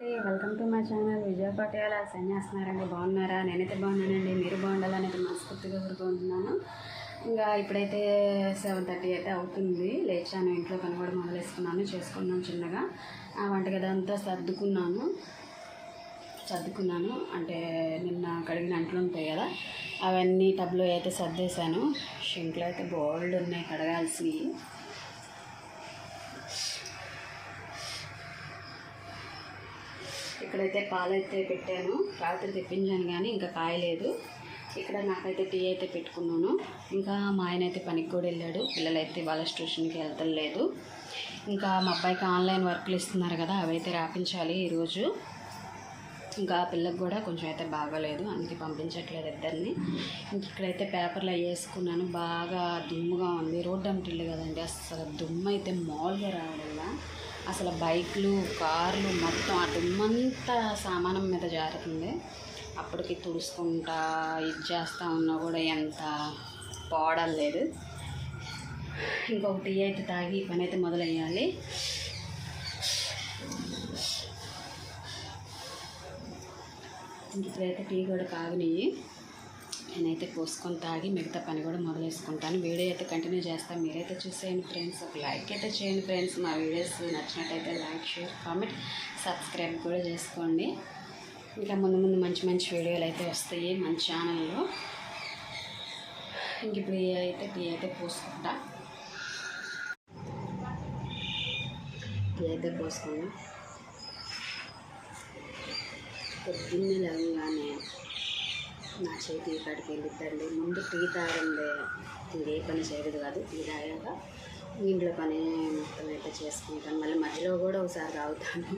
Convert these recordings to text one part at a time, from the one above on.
Welcome to my channel విజయ పటేల చేస్తున్నారండి. బాగున్నారా? నేనైతే బాగున్నానండి. మీరు బాగుండాలనేది మనస్ఫూర్తిగా కోరుకుంటున్నాను. ఇంకా ఇప్పుడైతే సెవెన్ థర్టీ అయితే అవుతుంది. లేచాను ఇంట్లో పని కూడా మొదలేసుకున్నాను. చేసుకున్నాను చిన్నగా. ఆ వంటగది అంతా సర్దుకున్నాను. సర్దుకున్నాను. అంటే నిన్న కడిగిన అంట్లు ఉంటాయి కదా అవన్నీ టబ్లో అయితే సర్దేశాను. షింక్లో అయితే బోల్డ్ ఉన్నాయి కడగాల్సినవి. ఇక్కడైతే పాలు అయితే పెట్టాను. రాత్రి తెప్పించాను కానీ ఇంకా కాయలేదు. ఇక్కడ నాకైతే టీ అయితే పెట్టుకున్నాను. ఇంకా మా ఆయన అయితే పనికి కూడా వెళ్ళాడు. పిల్లలైతే వాళ్ళ ట్యూషన్కి వెళ్తలేదు. ఇంకా మా అబ్బాయికి ఆన్లైన్ వర్క్లు ఇస్తున్నారు కదా అవైతే రాపించాలి ఈరోజు. ఇంకా పిల్లకి కూడా కొంచెం అయితే బాగాలేదు అందుకే పంపించట్లేదు ఇద్దరిని. ఇక్కడైతే పేపర్లు అవి వేసుకున్నాను. బాగా దుమ్ముగా ఉంది. రోడ్డు అమ్మటిల్లు కదండి అసలు దుమ్ము అయితే మామూలుగా రావడం అసలు బైక్లు కార్లు మొత్తం ఆ సామానం మీద జారుతుంది. అప్పటికి తుడుచుకుంటా ఇది చేస్తూ ఉన్నా కూడా ఎంత పోవడం లేదు. ఇంకొక టీ అయితే తాగి పని అయితే మొదలయ్యాలి. ఇంక ఇప్పుడైతే టీ కూడా కాగనియ్యి నేనైతే పోసుకొని తాగి మిగతా పని కూడా మొదలేసుకుంటాను. వీడియో అయితే కంటిన్యూ చేస్తాను మీరైతే చూసేయండి ఫ్రెండ్స్. ఒక లైక్ అయితే చేయండి ఫ్రెండ్స్. మా వీడియోస్ నచ్చినట్టయితే లైక్ షేర్ కామెంట్ సబ్స్క్రైబ్ కూడా చేసుకోండి. ఇంకా ముందు ముందు మంచి మంచి వీడియోలు అయితే వస్తాయి మన ఛానల్లో. ఇంక ఇప్పుడు అయితే టీ అయితే పోసుకుంటా టీ అయితే పోసుకున్నా పొద్దున్నే లేవగానే నా చేతి ఇక్కడికి వెళ్ళిద్దండి. ముందు టీ తాగండి. ఇది ఏ పని చేయదు కాదు టీ తాగాక ఇంట్లో పని మొత్తం అయితే చేసుకుంటాను. మళ్ళీ మధ్యలో కూడా ఒకసారి తాగుతాను.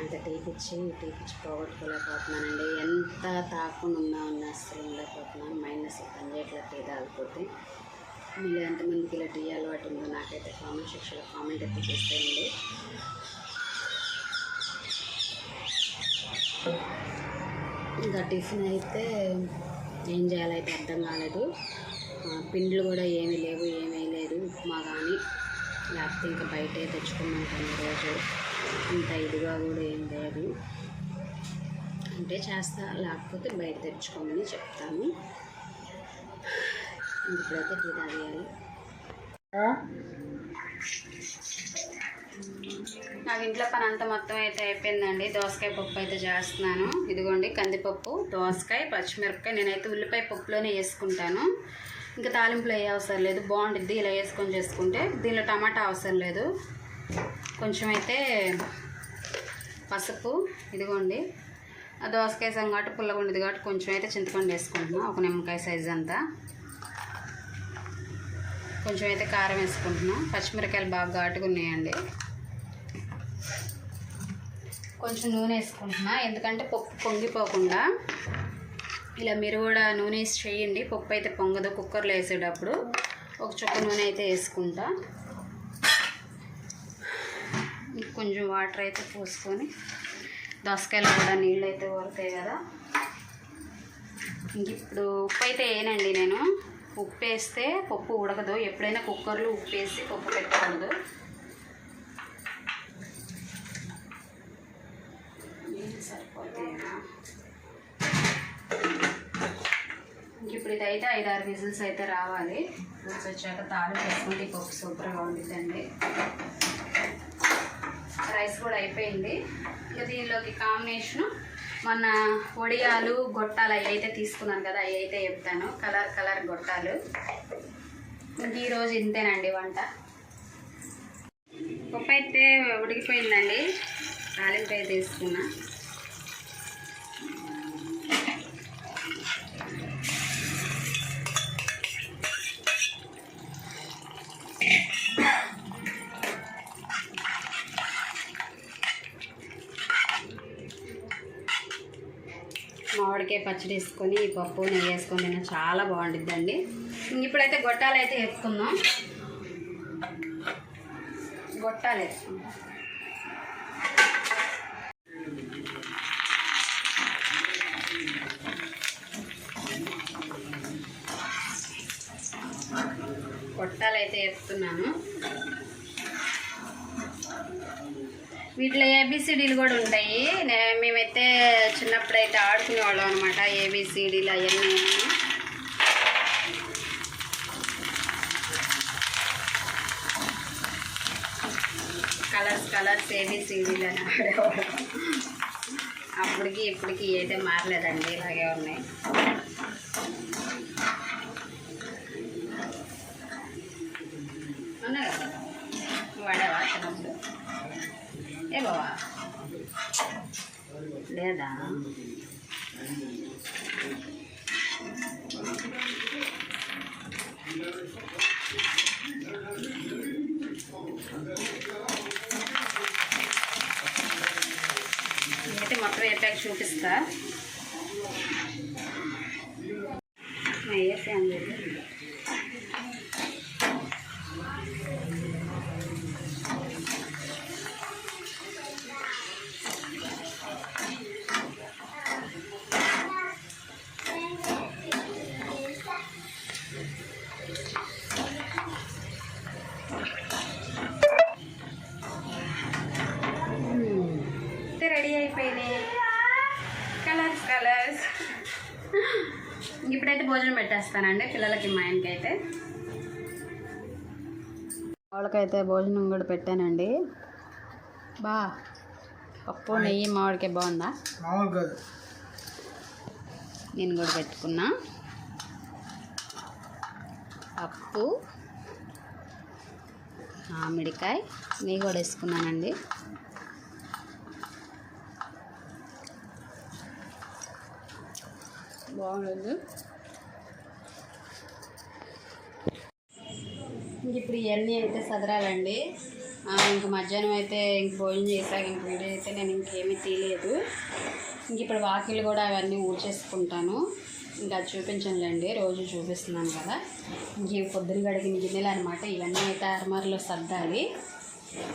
అంత టీ పిచ్చి టీ పిచ్చి పోగొట్టుకోలేకపోతున్నానండి. ఎంత తాకుండా ఉన్నా ఉన్నా అసలు ఉండలేకపోతున్నాను. మైండ్ అసలు టీ తాగిపోతే మీరు ఎంతమందికి ఇలా టీ అలవాటు ఉందో నాకైతే కామెంట్ సెక్షన్లో కామెంట్ అయితే చేసేయండి ఇంకా టిఫిన్ అయితే ఏం చేయాలైతే అర్థం కాలేదు. పిండ్లు కూడా ఏమీ లేవు ఏమీ లేదు ఉప్మా కానీ లేకపోతే ఇంకా బయటే తెచ్చుకున్నాం రోజు ఇంత ఇదిగా కూడా ఏం లేదు. అంటే చేస్తా లేకపోతే బయట తెచ్చుకోమని చెప్తాను. ఇప్పుడైతే టీ తాగేయాలి. నాకు ఇంట్లో పని అంతా మొత్తం అయితే అయిపోయిందండి. దోసకాయ పప్పు అయితే చేస్తున్నాను. ఇదిగోండి కందిపప్పు దోసకాయ పచ్చిమిరపకాయ. నేనైతే ఉల్లిపాయ పప్పులోనే వేసుకుంటాను. ఇంకా తాలింపులు ఏ అవసరం లేదు. బాగుంటుంది ఇలా వేసుకొని చేసుకుంటే. దీనిలో టమాటా అవసరం లేదు. కొంచెం అయితే పసుపు ఇదిగోండి. ఆ దోసకాయ సగం కాబట్టి పుల్లగా ఉండేది కాబట్టి కొంచెం అయితే చింతపండు వేసుకుంటున్నాను ఒక నిమ్మకాయ సైజ్ అంతా. కొంచెం అయితే కారం వేసుకుంటున్నాం. పచ్చిమిరకాయలు బాగా ఘాటుగా ఉన్నాయండి. కొంచెం నూనె వేసుకుంటున్నా. ఎందుకంటే పప్పు పొంగిపోకుండా ఇలా మీరు కూడా నూనె వేసి చేయండి. పప్పు అయితే పొంగదు. కుక్కర్లో వేసేటప్పుడు ఒక చుక్క నూనె అయితే వేసుకుంటా. కొంచెం వాటర్ అయితే పోసుకొని దోసకాయలు కూడా నీళ్ళు అయితే ఊరుతాయి కదా. ఇంక ఇప్పుడు ఉప్పు అయితే వేయనండి నేను. ఉప్పు వేస్తే పప్పు ఉడకదు. ఎప్పుడైనా కుక్కర్లో ఉప్పు వేసి పప్పు పెట్టకూడదు. ఇది అయితే ఇదైతే ఐదు ఆరు విజిల్స్ అయితే రావాలి. విజిల్స్ వచ్చాక తాళం వేసుకుంటే పప్పు సూపర్గా ఉండిద్దండి. రైస్ కూడా అయిపోయింది. ఇక దీనిలోకి కాంబినేషను మొన్న వడియాలు గొట్టాలు అవి అయితే తీసుకున్నాను కదా అవి అయితే చెప్తాను. కలర్ కలర్ గొట్టాలు. ఈరోజు ఇంతేనండి వంట. పప్పు అయితే ఉడికిపోయిందండి. తాలింపు అయితే తీసుకున్నా. మామిడికాయ పచ్చడి వేసుకొని పప్పు నెయ్యి వేసుకొని తిన్నా చాలా బాగుంటుందండి ఇప్పుడైతే గొట్టాలు అయితే వేసుకుందాం. గొట్టాలు వేసుకుందాం. గొట్టాలు అయితే వేస్తున్నాను వీటిలో ఏబిసిడీలు కూడా ఉంటాయి. నే- మేమైతే చిన్నప్పుడు అయితే ఆడుకునే వాళ్ళం అనమాట ఏబిసిడీలు అవన్నీ. కలర్స్ కలర్స్ ఏబిసిడీలు అని ఆడేవాళ్ళం. అప్పటికి ఇప్పటికి అయితే మారలేదండి ఇలాగే ఉన్నాయి. ఉన్నాయి కదా? ఏ బావా లేదా? అయితే మొత్తం ఎట్టాక చూపిస్తా. వేసాను భోజనం పెట్టేస్తానండి పిల్లలకి మా ఆయనకి అయితే వాళ్ళకైతే భోజనం కూడా పెట్టానండి. బా పప్పు నెయ్యి మామిడికాయ బాగుందా? నేను కూడా పెట్టుకున్నా. పప్పు మామిడికాయ నెయ్యి కూడా వేసుకున్నానండి. బాగుంది. ఇప్పుడు ఇవన్నీ అయితే సదరాలండి. ఇంక మధ్యాహ్నం అయితే ఇంక భోజనం చేశాక ఇంక వీడియో అయితే నేను ఇంకేమీ తీయలేదు. ఇంక ఇప్పుడు వాకిలు కూడా అవన్నీ ఊడ్చేసుకుంటాను. ఇంకా అది చూపించనులేండి రోజు చూపిస్తున్నాను కదా. ఇంక పొద్దున గడిగిన గిన్నెలు అనమాట ఇవన్నీ అయితే అరమార్లో సర్దాలి.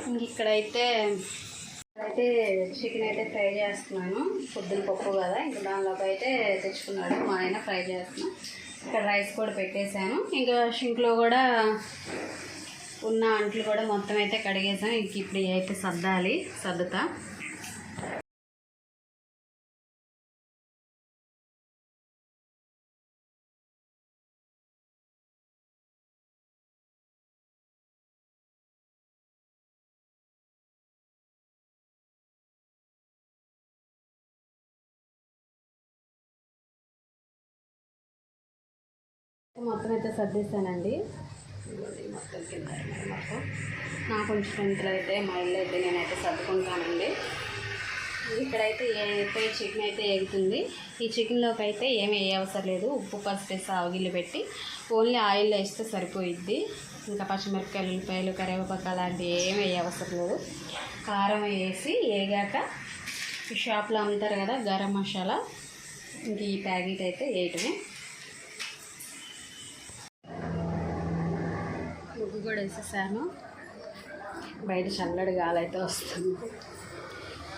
ఇంక ఇక్కడైతే అయితే చికెన్ అయితే ఫ్రై చేస్తున్నాను. పొద్దున పప్పు కదా ఇంకా దానిలోకి అయితే తెచ్చుకున్నాడు మా ఆయన ఫ్రై చేస్తున్నాను ఇక్కడ రైస్ కూడా పెట్టేశాను. ఇంకా షింక్లో కూడా ఉన్న అంట్లు కూడా మొత్తం అయితే కడిగేసాం. ఇంక ఇప్పుడు అయితే సర్దాలి సర్దుతా. మొత్తం అయితే సర్దేశానండి. ఇదిగోండి మొత్తం కింద మొత్తం నాకు కొంచెం అయితే మా ఇల్లు అయితే నేనైతే సర్దుకుంటానండి. ఇక్కడైతే అయితే చికెన్ అయితే ఎగుతుంది. ఈ చికెన్లోకి అయితే ఏమి అవసరం లేదు. ఉప్పు పసుపు వేసి పెట్టి ఓన్లీ ఆయిల్లో వేస్తే సరిపోయిద్ది. ఇంకా పచ్చిమిరపకాయలు ఉల్లిపాయలు కరివేపాకు అలాంటివి ఏమి అవసరం లేదు. కారం వేసి వేగాక షాప్లో అమ్ముతారు కదా గరం మసాలా. ఇంక ఈ ప్యాకెట్ అయితే వేయటమే. కూడా వేసేసాను. బయట చల్లడి గాలి అయితే వస్తుంది.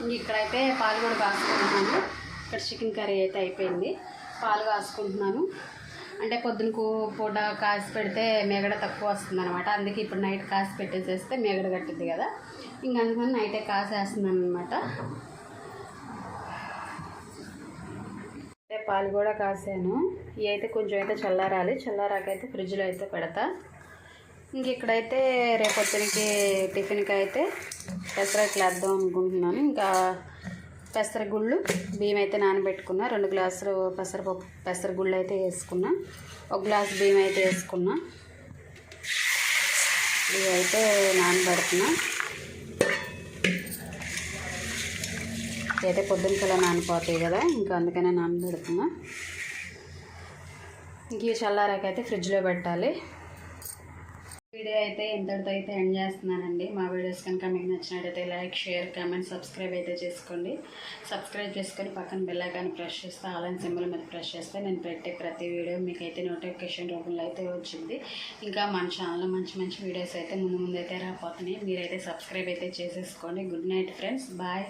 ఇంక ఇక్కడైతే పాలు కూడా కాసుకుంటున్నాను. ఇక్కడ చికెన్ కర్రీ అయితే అయిపోయింది. పాలు కాసుకుంటున్నాను. అంటే పొద్దున పూట కాసి పెడితే మేగడ తక్కువ వస్తుంది అనమాట అందుకే ఇప్పుడు నైట్ కాసి పెట్టేసేస్తే మేగడ కట్టింది కదా. ఇంక అందుకని నైటే కాసేస్తున్నాను అనమాట పాలు కూడా కాసాను. ఇవి అయితే కొంచెం అయితే చల్లారాలి. చల్లారాకైతే ఫ్రిడ్జ్లో అయితే పెడతా. ఇంక ఇక్కడైతే రేపొద్దునికి టిఫిన్కి అయితే పెసరట్లు వేద్దాం అనుకుంటున్నాను. ఇంకా పెసరగుళ్ళు బియ్యం అయితే నానబెట్టుకున్నా రెండు గ్లాసులు పెసరపప్పు పెసరగుళ్ళు అయితే వేసుకున్నా ఒక గ్లాస్ బియ్యం అయితే వేసుకున్నా ఇవి అయితే నానబెడుతున్నా. అయితే పొద్దున కల్లా నానిపోతాయి కదా ఇంకా అందుకనే నానబెడుతున్నా. ఇంక ఇవి చల్లారాకైతే ఫ్రిడ్జ్లో పెట్టాలి. వీడియో అయితే ఇంతటితో అయితే ఎండ్ చేస్తున్నానండి. మా వీడియోస్ కనుక మీకు నచ్చినట్టయితే లైక్ షేర్ కామెంట్ సబ్స్క్రైబ్ అయితే చేసుకోండి. సబ్స్క్రైబ్ చేసుకొని పక్కన బెల్ ప్రెస్ చేస్తే ఆలయం సింబల్ మీద ప్రెస్ చేస్తే నేను పెట్టే ప్రతి వీడియో మీకైతే నోటిఫికేషన్ రూపంలో అయితే వచ్చింది. ఇంకా మన ఛానల్లో మంచి మంచి వీడియోస్ అయితే ముందు ముందు అయితే రాపోతున్నాయి మీరైతే సబ్స్క్రైబ్ అయితే చేసేసుకోండి. Good night friends bye